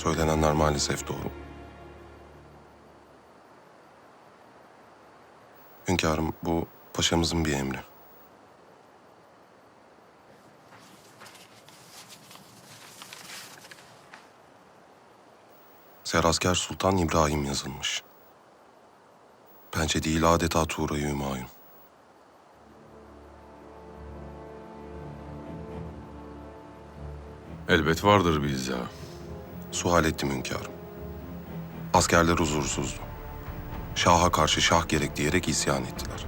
Söylenenler maalesef doğru. Hünkârım bu paşamızın bir emri. Serasker Sultan İbrahim yazılmış. Pençe değil adeta Tuğra-i Hümayun. Elbet vardır bir izah. Sual ettim hünkârım. Askerler huzursuzdu. Şaha karşı şah gerek diyerek isyan ettiler.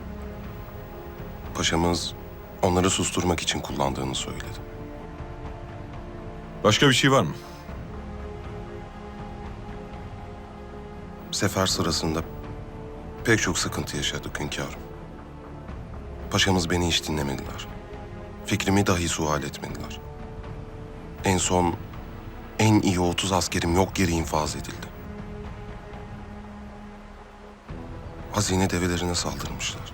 Paşamız onları susturmak için kullandığını söyledi. Başka bir şey var mı? Sefer sırasında pek çok sıkıntı yaşadık hünkârım. Paşamız beni hiç dinlemediler. Fikrimi dahi sual etmediler. En son en iyi 30 askerim yok yere infaz edildi. Hazine develerine saldırmışlar.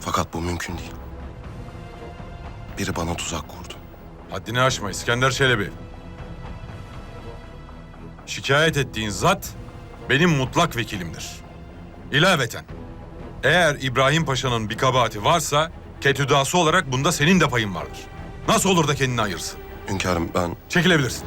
Fakat bu mümkün değil. Biri bana tuzak kurdu. Haddini aşma İskender Çelebi. Şikayet ettiğin zat benim mutlak vekilimdir. İlaveten, eğer İbrahim Paşa'nın bir kabahati varsa ketüdası olarak bunda senin de payın vardır. Nasıl olur da kendini ayırsın? Hünkârım ben Çekilebilirsin.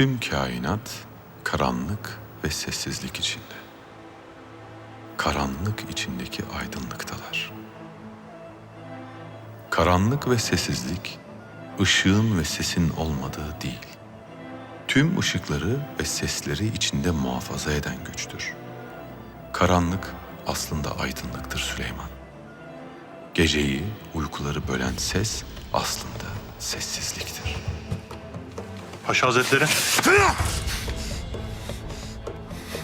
Tüm kainat karanlık ve sessizlik içinde. Karanlık içindeki aydınlıktalar. Karanlık ve sessizlik ışığın ve sesin olmadığı değil. Tüm ışıkları ve sesleri içinde muhafaza eden güçtür. Karanlık aslında aydınlıktır Süleyman. Geceyi, uykuları bölen ses aslında sessizliktir. Paşa Hazretleri.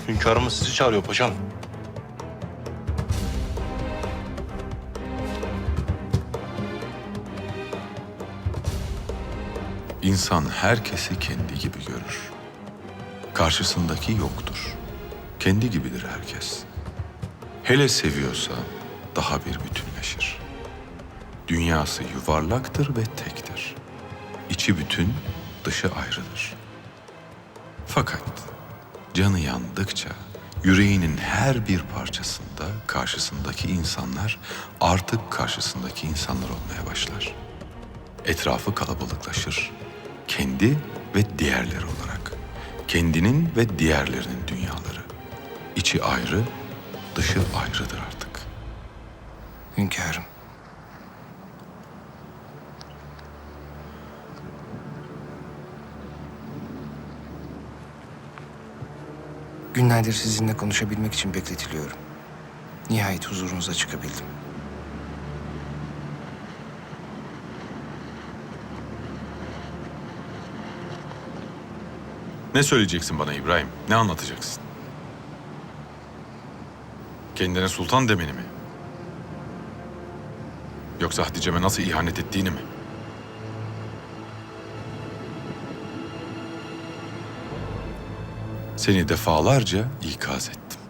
Hünkârımız sizi çağırıyor paşam. İnsan herkesi kendi gibi görür. Karşısındaki yoktur. Kendi gibidir herkes. Hele seviyorsa daha bir bütünleşir. Dünyası yuvarlaktır ve tektir. İçi bütün, dışı ayrıdır. Fakat canı yandıkça yüreğinin her bir parçasında karşısındaki insanlar artık karşısındaki insanlar olmaya başlar etrafı kalabalıklaşır. Kendi ve diğerleri olarak. Kendinin ve diğerlerinin dünyaları. İçi ayrı, dışı ayrıdır artık. Hünkârım. Günlerdir sizinle konuşabilmek için bekletiliyorum. Nihayet huzurunuza çıkabildim. Ne söyleyeceksin bana İbrahim? Ne anlatacaksın? Kendine sultan demeni mi? Yoksa Hatice'me nasıl ihanet ettiğini mi? Seni defalarca ikaz ettim.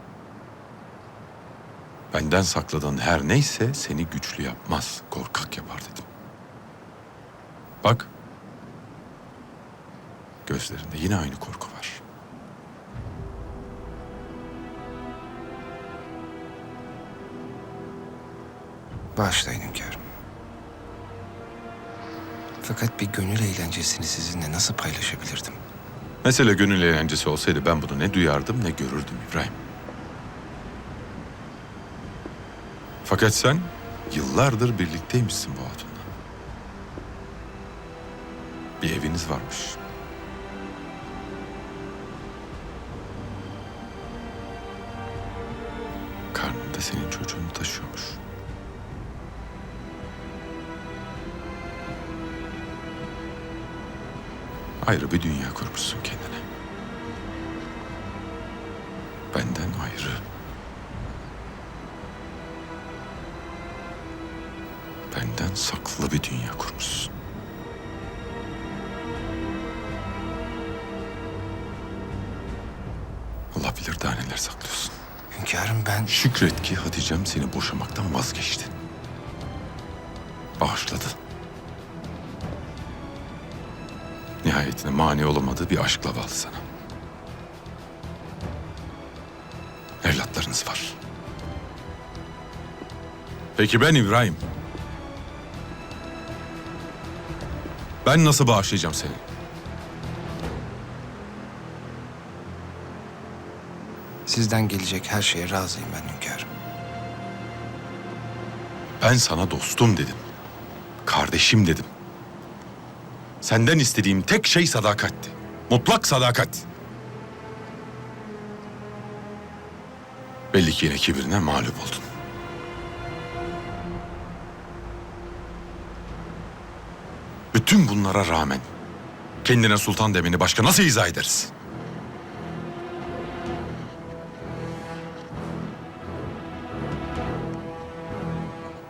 Benden sakladığın her neyse seni güçlü yapmaz, korkak yapar dedim. Bak, gözlerinde yine aynı korku var. Bağışlayın hünkârım. Fakat bir gönül eğlencesini sizinle nasıl paylaşabilirdim? Mesele gönül eğlencesi olsaydı ben bunu ne duyardım ne görürdüm İbrahim. Fakat sen yıllardır birlikteymişsin bu hatunla. Bir eviniz varmış. Karnında senin çocuğunu taşıyormuş. Ayrı bir dünya kurmuşsun kendine. Benden ayrı. Benden saklı bir dünya kurmuşsun. Allah bilir daha neler saklıyorsun. Hünkârım ben... Şükret ki Hatice'm seni boşamaktan vazgeçti. Bağışladı. Nihayetinde mani olamadığı bir aşkla bağlı sana. Evlatlarınız var. Peki ben İbrahim. Ben nasıl bağışlayacağım seni? Sizden gelecek her şeye razıyım ben hünkârım. Ben sana dostum dedim. Kardeşim dedim. Senden istediğim tek şey sadakatti. Mutlak sadakat. Belli ki yine kibirine mağlup oldun. Bütün bunlara rağmen kendine sultan demeni başka nasıl izah ederiz?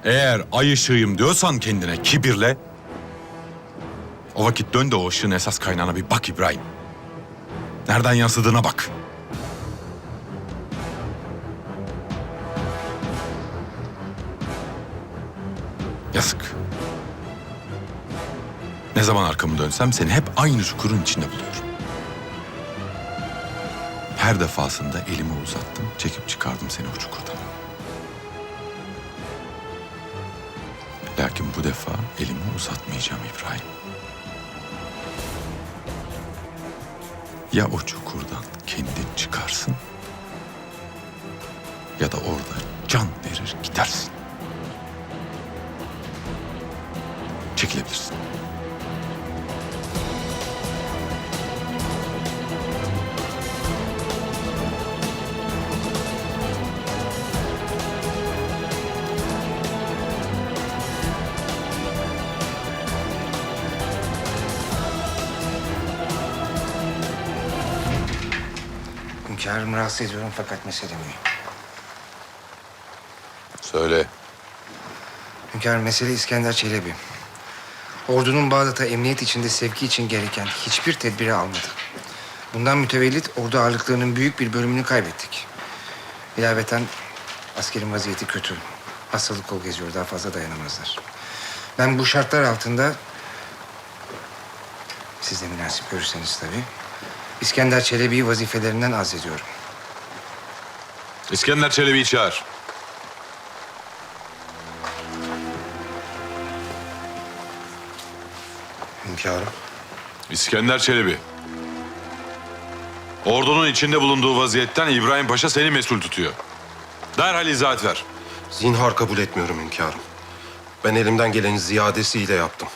Eğer ay ışığıyım diyorsan kendine kibirle, o vakit dön de o ışığın esas kaynağına bir bak İbrahim. Nereden yansıdığına bak. Yazık. Ne zaman arkamı dönsem seni hep aynı çukurun içinde buluyorum. Her defasında elimi uzattım, çekip çıkardım seni o çukurdan. Lakin bu defa elimi uzatmayacağım İbrahim. Ya o çukurdan kendin çıkarsın ya da orada can verir gidersin. Çekilebilirsin. Hünkârım rahatsız ediyorum fakat mesele mühim. Söyle. Hünkârım mesele İskender Çelebi. Ordunun Bağdat'a emniyet içinde sevki için gereken hiçbir tedbiri almadı. Bundan mütevellit ordu ağırlıklarının büyük bir bölümünü kaybettik. İlaveten askerin vaziyeti kötü. Hastalık kol geziyor daha fazla dayanamazlar. Ben bu şartlar altında siz de münasip görürseniz tabii. İskender Çelebi'yi vazifelerinden azlediyorum. İskender Çelebi'yi çağır. Hünkârım. İskender Çelebi. Ordunun içinde bulunduğu vaziyetten İbrahim Paşa seni mesul tutuyor. Derhal izahat ver. Zinhar kabul etmiyorum hünkârım. Ben elimden geleni ziyadesiyle yaptım.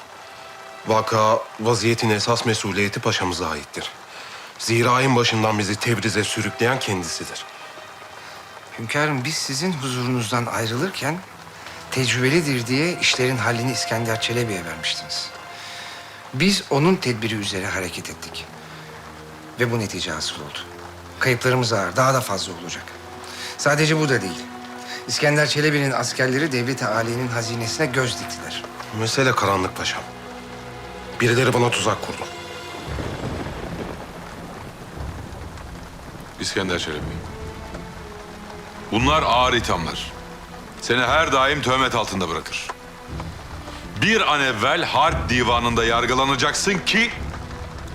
Vaka vaziyetin esas mesuliyeti paşamıza aittir. Zira en başından bizi Tebriz'e sürükleyen kendisidir. Hünkârım biz sizin huzurunuzdan ayrılırken tecrübelidir diye işlerin hallini İskender Çelebi'ye vermiştiniz. Biz onun tedbiri üzere hareket ettik. Ve bu netice hasıl oldu. Kayıplarımız ağır, daha da fazla olacak. Sadece bu da değil. İskender Çelebi'nin askerleri devlet-i âliyenin hazinesine göz diktiler. Mesele karanlık paşam. Birileri bana tuzak kurdu. İskender Çelebi. Bunlar ağır ithamlar. Seni her daim töhmet altında bırakır. Bir an evvel harp divanında yargılanacaksın ki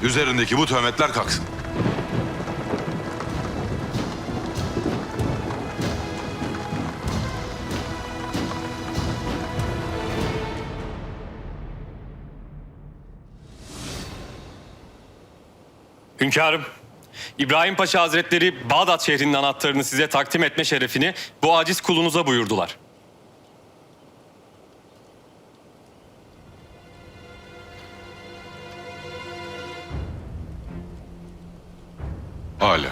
üzerindeki bu töhmetler kalksın. Hünkârım, İbrahim Paşa Hazretleri Bağdat şehrinin anahtarını size takdim etme şerefini bu aciz kulunuza buyurdular. Hala.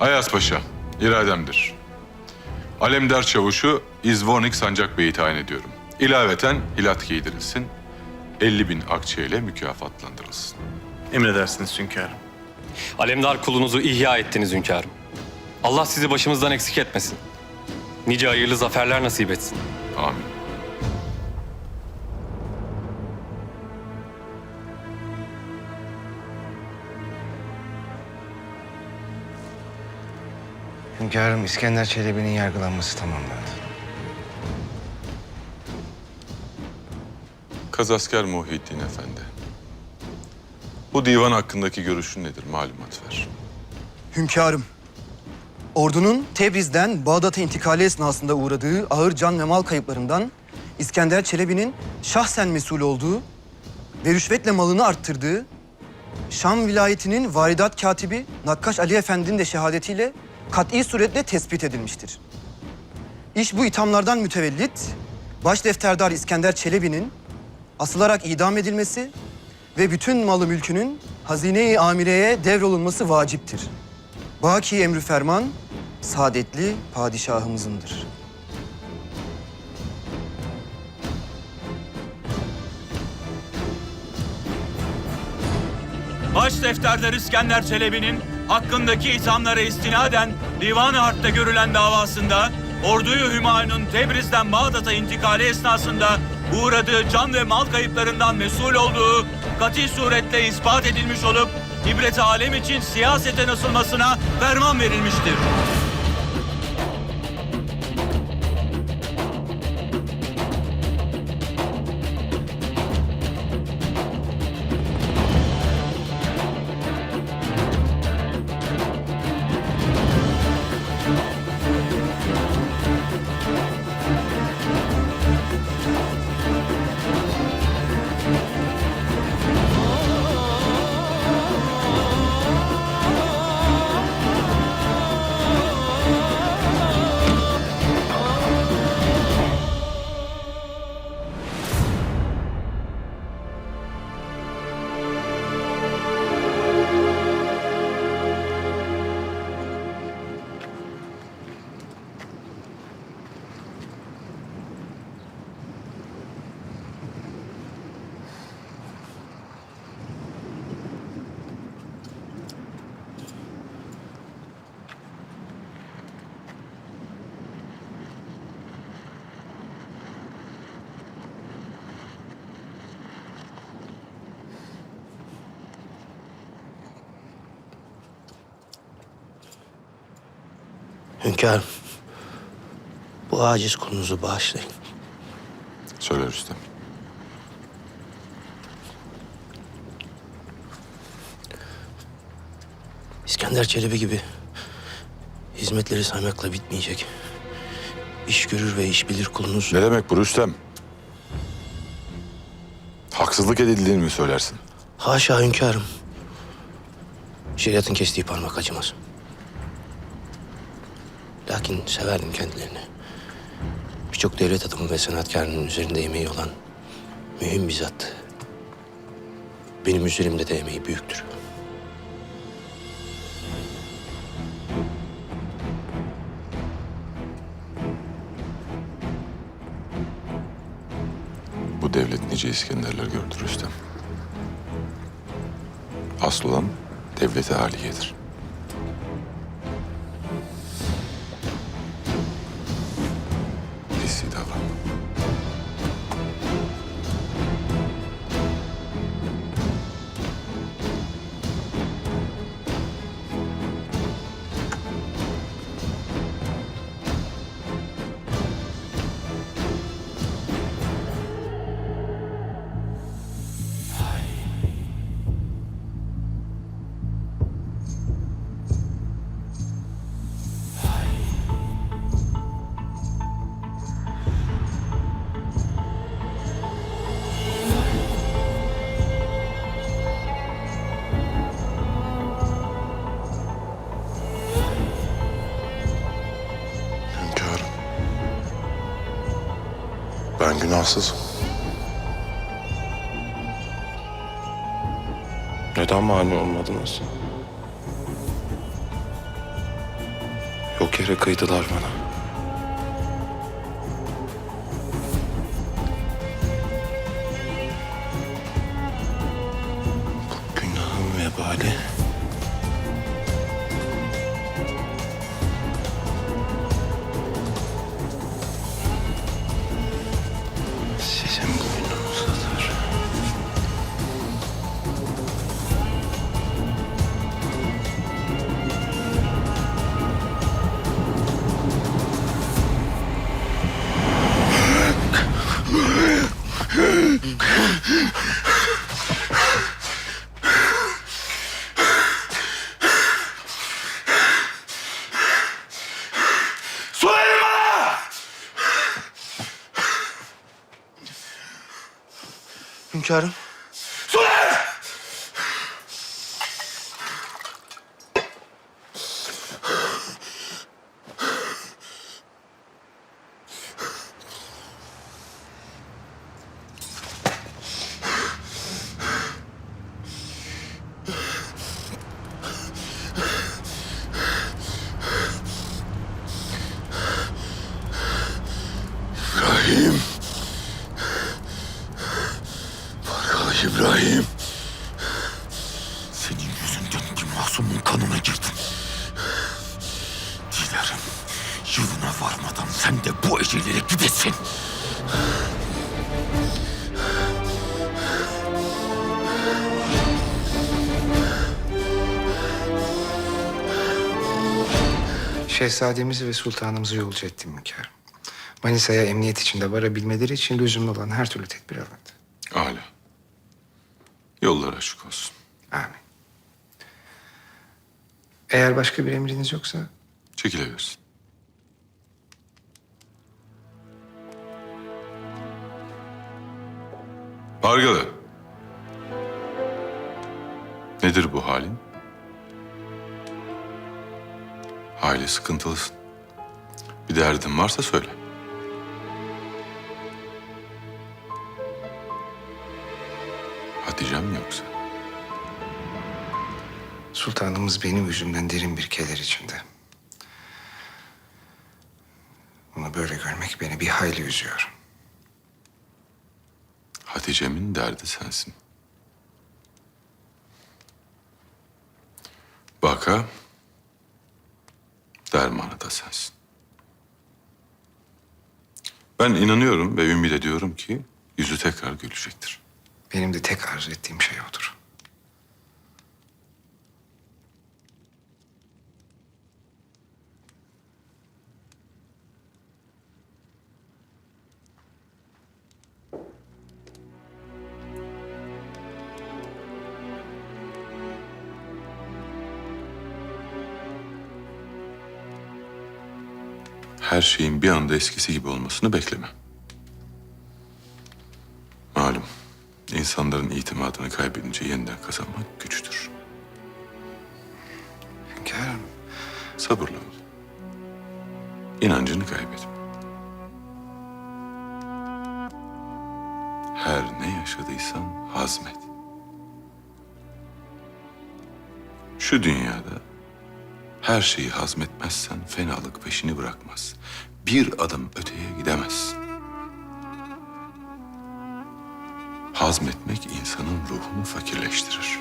Ayas Paşa, irademdir. Alemdar Çavuş'u İzvornik Sancak Bey'i tayin ediyorum. İlaveten hilat giydirilsin. 50 bin akçe ile mükafatlandırılsın. Emredersiniz hünkârım. Alemdar kulunuzu ihya ettiniz hünkârım. Allah sizi başımızdan eksik etmesin. Nice hayırlı zaferler nasip etsin. Amin. Hünkârım İskender Çelebi'nin yargılanması tamamlandı. Kazasker Muhyiddin Efendi. Bu divan hakkındaki görüşün nedir? Malumat ver. Hünkârım, ordunun Tebriz'den Bağdat'a intikali esnasında uğradığı ağır can ve mal kayıplarından İskender Çelebi'nin şahsen mesul olduğu ve rüşvetle malını arttırdığı, Şam vilayetinin varidat katibi Nakkaş Ali Efendi'nin de şehadetiyle kat'i suretle tespit edilmiştir. İş bu ithamlardan mütevellit, baş defterdar İskender Çelebi'nin asılarak idam edilmesi ve bütün malı mülkünün hazine-i amireye devrolunması vaciptir. Baki emri ferman, saadetli padişahımızındır. Baş defterler İskender Çelebi'nin hakkındaki ithamlara istinaden Divan-ı Harp'te görülen davasında orduyu Hümayun'un Tebriz'den Bağdat'a intikali esnasında uğradığı can ve mal kayıplarından mesul olduğu kati suretle ispat edilmiş olup ibret alem için siyaseten asılmasına ferman verilmiştir. Hünkârım, bu aciz kulunuzu bağışlayın. Söyle Rüstem. İskender Çelebi gibi hizmetleri saymakla bitmeyecek. İş görür ve iş bilir kulunuz. Ne demek bu Rüstem? Haksızlık edildiğini mi söylersin? Haşa hünkârım. Şeriatın kestiği parmak acımaz. Lakin severdim kendilerini. Birçok devlet adamı ve sanatkarının üzerinde emeği olan mühim bir zat. Benim üzerimde de emeği büyüktür. Bu devlet nice İskenderler gördü Rüstem. Asıl olan devlete haliyedir. Günahsızım. Neden mani olmadınız? Yok yere kıydılar bana. Hünkârım. Varmadan sen de bu ecellere gidesin. Şehzademizi ve sultanımızı yolcu ettim hünkârım. Manisa'ya emniyet içinde varabilmeleri için lüzumlu olan her türlü tedbir alındı. Âlâ. Yollar açık olsun. Amin. Eğer başka bir emriniz yoksa Çekilebilirsin. Pargalı. Nedir bu halin? Hayli sıkıntılısın. Bir derdin varsa söyle. Hatice'm mi yoksa? sultanımız benim yüzümden derin bir keder içinde. Onu böyle görmek beni bir hayli üzüyor. Hatice'min derdi sensin. Baka, dermanı da sensin. Ben inanıyorum ve ümit ediyorum ki yüzü tekrar gülecektir. Benim de tek arzu ettiğim şey odur. Her şeyin bir anda eskisi gibi olmasını bekleme. Malum, insanların itimadını kaybedince yeniden kazanmak güçtür. Hünkârım, Sabırlı ol. İnancını kaybetme. Her ne yaşadıysan hazmet. Şu dünyada her şeyi hazmetmezsen fenalık peşini bırakmaz. Bir adım öteye gidemezsin. Hazmetmek insanın ruhunu fakirleştirir.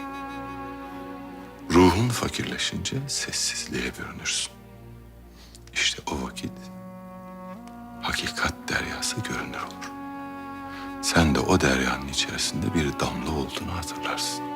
Ruhun fakirleşince sessizliğe bürünürsün. İşte o vakit hakikat deryası görünür olur. Sen de o deryanın içerisinde bir damla olduğunu hatırlarsın.